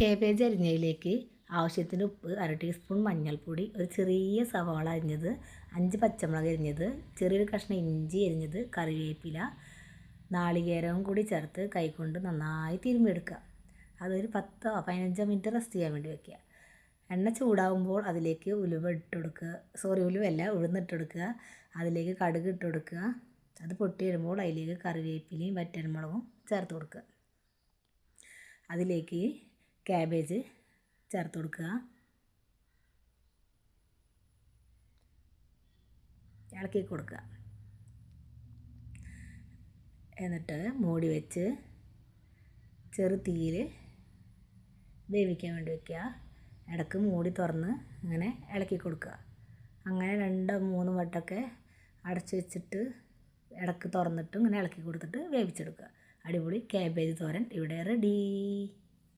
Cabbage അരിഞ്ഞതിലേക്ക് ആവശ്യത്തിന് ഉപ്പ് അര ടീസ്പൂൺ മഞ്ഞൾപ്പൊടി ഒരു ചെറിയ സവാള അരിഞ്ഞത് അഞ്ച് പച്ചമുളക് അരിഞ്ഞത് ചെറിയൊരു കഷ്ണം ഇഞ്ചി അരിഞ്ഞത് കറിവേപ്പില നാളികേരവും കൂടി ചേർത്ത് കൈകൊണ്ട് നന്നായി തിരുമ്മിയെടുക്കുക. അതൊരു പത്തോ പതിനഞ്ചോ മിനിറ്റ് റെസ്റ്റ് ചെയ്യാൻ വേണ്ടി വെക്കുക. എണ്ണ ചൂടാകുമ്പോൾ അതിലേക്ക് ഉലുവ ഇട്ട് കൊടുക്കുക സോറി ഉലുവല്ല ഉഴുന്നിട്ടെടുക്കുക അതിലേക്ക് കടുക് ഇട്ട് കൊടുക്കുക അത് പൊട്ടി വരുമ്പോൾ അതിലേക്ക് കറിവേപ്പിലയും വറ്റൽമുളകും ചേർത്ത് കൊടുക്കുക. അതിലേക്ക് ക്യാബേജ് ചേർത്ത് കൊടുക്കുക. ഇളക്കി കൊടുക്കുക. എന്നിട്ട് മൂടി വെച്ച് ചെറു തീയിൽ വേവിക്കാൻ വേണ്ടി വയ്ക്കുക ഇടയ്ക്ക് മൂടി തുറന്ന് അങ്ങനെ ഇളക്കി കൊടുക്കുക. അങ്ങനെ രണ്ടോ മൂന്ന് വട്ടമൊക്കെ അടച്ചു വെച്ചിട്ട് ഇടയ്ക്ക് തുറന്നിട്ട് ഇങ്ങനെ ഇളക്കി കൊടുത്തിട്ട് വേവിച്ചെടുക്കുക. അടിപൊളി ക്യാബേജ് തോരൻ ഇവിടെ റെഡി